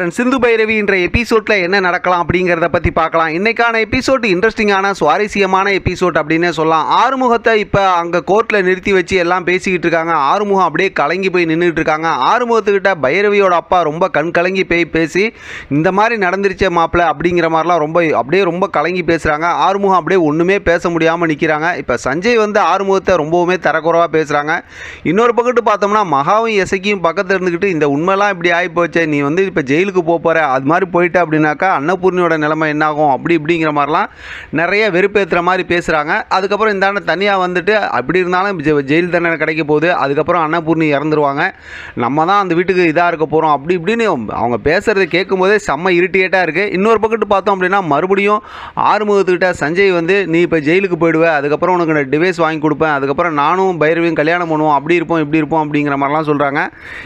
Friends Sindhu Bhairavi என்ற எபிசோடில் என்ன நடக்கலாம் அப்படிங்கிறத பற்றி பார்க்கலாம். இன்னைக்கான எபிசோட் இன்ட்ரெஸ்டிங்கான சுவாரஸ்யமான எபிசோட் அப்படின்னே சொல்லலாம். ஆறுமுகத்தை இப்போ அங்கே கோர்ட்டில் நிறுத்தி வச்சு எல்லாம் பேசிக்கிட்டு இருக்காங்க. ஆறுமுகம் அப்படியே கலங்கி போய் நின்றுட்டு இருக்காங்க. ஆறுமுகத்துக்கிட்ட பைரவியோட அப்பா ரொம்ப கண் கலங்கி போய் பேசி இந்த மாதிரி நடந்துருச்ச மாப்பிள்ள அப்படிங்கிற மாதிரிலாம் ரொம்ப அப்படியே ரொம்ப கலங்கி பேசுகிறாங்க ஆறுமுகம் அப்படியே ஒன்றுமே பேச முடியாமல் நிற்கிறாங்க இப்போ சஞ்சய் வந்து ஆறுமுகத்தை ரொம்பவுமே தரக்குறவாக பேசுகிறாங்க இன்னொரு பக்கத்து பார்த்தோம்னா மகாவும் இசைக்கும் பக்கத்தில் இருந்துக்கிட்டு இந்த உண்மைலாம் இப்படி ஆகி போச்சு நீ வந்து இப்போ ஜெயிலுக்கு போக போகிற அது மாதிரி போயிட்டு அப்படின்னாக்கா அன்னபூர்ணியோட நிலைமை என்னாகும்? அப்படி இப்படிங்கிற மாதிரிலாம் நிறைய வெறுப்பேற்றுற மாதிரி பேசுகிறாங்க அதுக்கப்புறம் இந்தாண்ட தனியாக வந்துட்டு அப்படி இருந்தாலும் ஜெயில் தண்டனை கிடைக்க போகுது. அதுக்கப்புறம் அன்னபூர்ணி இறந்துருவாங்க. நம்ம தான் அந்த வீட்டுக்கு இதாக இருக்க போகிறோம் அப்படி இப்படின்னு அவங்க பேசுகிறத கேட்கும்போதே செம்ம இரிட்டேட்டாக இருக்குது இன்னொரு பக்கத்து பார்த்தோம் அப்படின்னா மறுபடியும் ஆறுமுகத்துக்கிட்ட சஞ்சய் வந்து நீ இப்போ ஜெயிலுக்கு போயிடுவ. அதுக்கப்புறம் உனக்கு நான் டிவைஸ் வாங்கி கொடுப்பேன். அதுக்கப்புறம் நானும் பைரவியும் கல்யாணம் பண்ணுவோம். அப்படி இருப்போம் இப்படி இருப்போம் அப்படிங்கிற மாதிரிலாம் சொல்கிறாங்க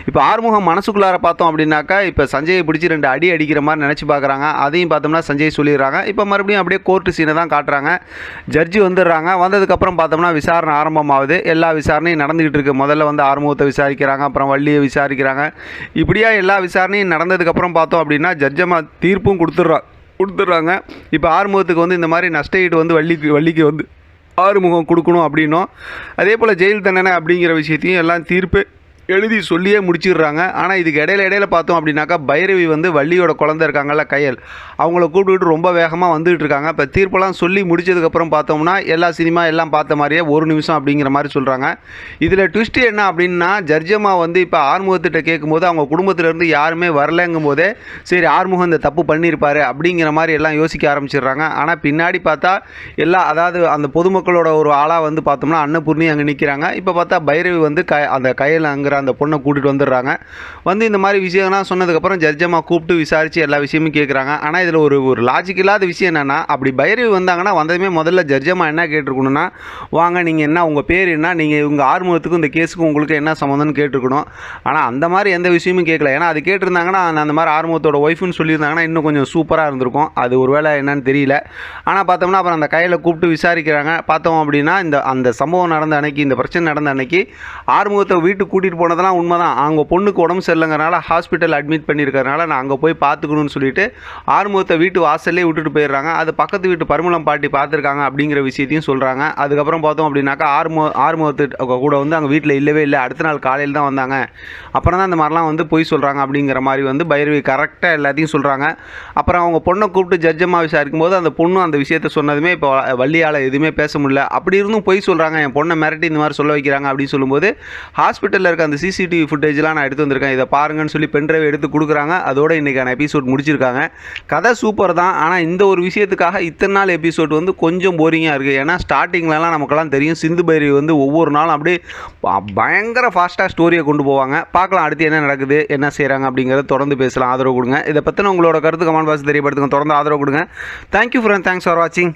இப்போ ஆறுமுகம் மனசுக்குள்ளார பார்த்தோம் அப்படின்னாக்கா இப்போ சஞ்சயை பிடிச்சி ரெண்டு அடி அடிக்கிற மாதிரி நினச்சி பார்க்குறாங்க. அதையும் பார்த்தோம்னா சஞ்சய் சொல்லிடுறாங்க. இப்போ மறுபடியும் அப்படியே கோர்ட்டு சீனை தான் காட்டுறாங்க. ஜட்ஜி வந்துடுறாங்க. வந்ததுக்கப்புறம் பார்த்தோம்னா விசாரணை ஆரம்பமாகுது. எல்லா விசாரணையும் நடந்துக்கிட்டு இருக்கு. முதல்ல வந்து ஆறுமுகத்தை விசாரிக்கிறாங்க. அப்புறம் வள்ளியை விசாரிக்கிறாங்க. இப்படியா எல்லா விசாரணையும் நடந்ததுக்கப்புறம் பார்த்தோம் அப்படின்னா ஜட்ஜமாக தீர்ப்பும் கொடுத்துட்றாங்க கொடுத்துட்றாங்க. இப்போ ஆறுமுகத்துக்கு வந்து இந்த மாதிரி நஷ்ட ஈடு வந்து வள்ளிக்கு வள்ளிக்கு வந்து ஆறுமுகம் கொடுக்கணும் அப்படின்னும். அதே போல் ஜெயில் தண்டனை அப்படிங்கிற விஷயத்தையும் எல்லாம் தீர்ப்பு எழுதி சொல்லியே முடிச்சிடுறாங்க. ஆனால் இதுக்கு இடையில இடையில பார்த்தோம் அப்படின்னாக்கா பைரவி வந்து வள்ளியோட குழந்த இருக்காங்கல்ல கையல். அவங்கள கூப்பிட்டுக்கிட்டு ரொம்ப வேகமாக வந்துட்டு இருக்காங்க. இப்போ தீர்ப்பெல்லாம் சொல்லி முடிச்சதுக்கப்புறம் பார்த்தோம்னா எல்லா சினிமா எல்லாம் பார்த்த மாதிரியே ஒரு நிமிஷம் அப்படிங்கிற மாதிரி சொல்கிறாங்க இதில் ட்விஸ்ட் என்ன அப்படின்னா ஜர்ஜம்மா வந்து இப்போ ஆறுமுகத்திட்ட கேட்கும்போது அவங்க குடும்பத்திலேருந்து யாருமே வரலங்கும் போதே சரி ஆறுமுகம் இந்த தப்பு பண்ணியிருப்பாரு அப்படிங்கிற மாதிரி எல்லாம் யோசிக்க ஆரம்பிச்சிடுறாங்க. ஆனால் பின்னாடி பார்த்தா எல்லா அதாவது அந்த பொதுமக்களோட ஒரு ஆளாக வந்து பார்த்தோம்னா அன்னபூர்ணி அங்கே நிற்கிறாங்க இப்போ பார்த்தா பைரவி வந்து க அந்த கையில் அங்குற அந்த பொண்ணை கூட்டிகிட்டு வந்துடுறாங்க. வந்து இந்த மாதிரி விஷயம்லாம் சொன்னதுக்கப்புறம் ஜட்ஜம்மா கூப்பிட்டு விசாரித்து எல்லா விஷயமும் கேட்குறாங்க ஆனால் இதில் ஒரு ஒரு லாஜிக் இல்லாத விஷயம் என்னென்னா அப்படி பைரவி வந்தாங்கன்னா வந்ததுமே முதல்ல ஜட்ஜம்மா என்ன கேட்டிருக்கணும்னா வாங்க நீங்கள் என்ன உங்கள் பேர் என்ன நீங்கள் உங்கள் ஆறுமுகத்துக்கும் இந்த கேஸுக்கும் உங்களுக்கு என்ன சம்மந்தம்னு கேட்டிருக்கணும். ஆனால் அந்த மாதிரி எந்த விஷயமும் கேட்கல ஏன்னா அது கேட்டிருந்தாங்கன்னா அந்த- அந்த மாதிரி ஆறுமுகத்தோட ஒய்ஃப்னு சொல்லியிருந்தாங்கன்னா இன்னும் கொஞ்சம் சூப்பராக இருந்திருக்கும். அது ஒரு வேளை என்னன்னு தெரியல. ஆனால் பார்த்தோம்னா அப்புறம் அந்த கையில் கூப்பிட்டு விசாரிக்கிறாங்க. பார்த்தோம் அப்படின்னா இந்த அந்த சம்பவம் நடந்த அன்னைக்கு இந்த பிரச்சனை நடந்த அன்னைக்கு ஆறுமுகத்தை வீட்டுக்கு கூட்டிகிட்டு போனதெல்லாம் உண்மைதான். அவங்க பொண்ணுக்கு உடம்பு சரியில்லைங்கிறனால ஹாஸ்பிட்டல் அட்மிட் பண்ணியிருக்கறனால நான் அங்கே போய் பார்த்துக்கணும்னு சொல்லிட்டு ஆறுமுகத்தை வீட்டு வாசல்லே விட்டுட்டு போயிடுறாங்க. அது பக்கத்து வீட்டு பருமளம் பாட்டி பார்த்துருக்காங்க அப்படிங்கிற விஷயத்தையும் சொல்கிறாங்க அதுக்கப்புறம் பார்த்தோம் அப்படின்னாக்கா ஆறுமுக ஆறுமுகத்து கூட வந்து அங்கே வீட்டில் இல்லவே இல்லை. அடுத்த நாள் காலையில் தான் வந்தாங்க. அப்புறம் தான் இந்த மாதிரிலாம் வந்து பொய் சொல்கிறாங்க அப்படிங்கிற மாதிரி வந்து பைரவி கரெக்டாக எல்லாத்தையும் சொல்கிறாங்க அப்புறம் அவங்க பொண்ணை கூப்பிட்டு ஜட்ஜம்மா விசாரிக்கும் போது அந்த பொண்ணும் அந்த விஷயத்த சொன்னதுமே இப்போ வள்ளியால் எதுவுமே பேச முடியல. அப்படி இருந்தும் பொய் சொல்கிறாங்க என் பொண்ணை மிரட்டி இந்த மாதிரி சொல்ல வைக்கிறாங்க அப்படின்னு சொல்லும்போது ஹாஸ்பிட்டலில் இருக்க அந்த சிசிடிவி ஃபுட்டேஜ்லாம் நான் எடுத்து வந்திருக்கேன். இதை பாருங்கன்னு சொல்லி பென்ட்ரைவ் எடுத்து கொடுக்குறாங்க. அதோட இன்றைக்கான எபிசோட் முடிச்சிருக்காங்க. கதை சூப்பர் தான். ஆனால் இந்த ஒரு விஷயத்துக்காக இத்தனை நாள் எபிசோட் வந்து கொஞ்சம் போரிங்காக இருக்குது ஏன்னா ஸ்டார்டிங்லலாம் நமக்கெல்லாம் தெரியும். சிந்து பைரி வந்து ஒவ்வொரு நாளும் அப்படியே பயங்கர ஃபாஸ்ட்டாக ஸ்டோரியை கொண்டு போவாங்க. பார்க்கலாம் அடுத்து என்ன நடக்குது என்ன செய்கிறாங்க அப்படிங்கிறத தொடர்ந்து பேசலாம். ஆதரவு கொடுங்க. இதை பற்றின உங்களோட கருத்து கமெண்ட் பாக்ஸ் தெரியப்படுத்துங்க. தொடர்ந்து ஆதரவு கொடுங்க. தேங்க்யூ ஃப்ரெண்ட் தேங்க்ஸ் ஃபார் வாட்சிங்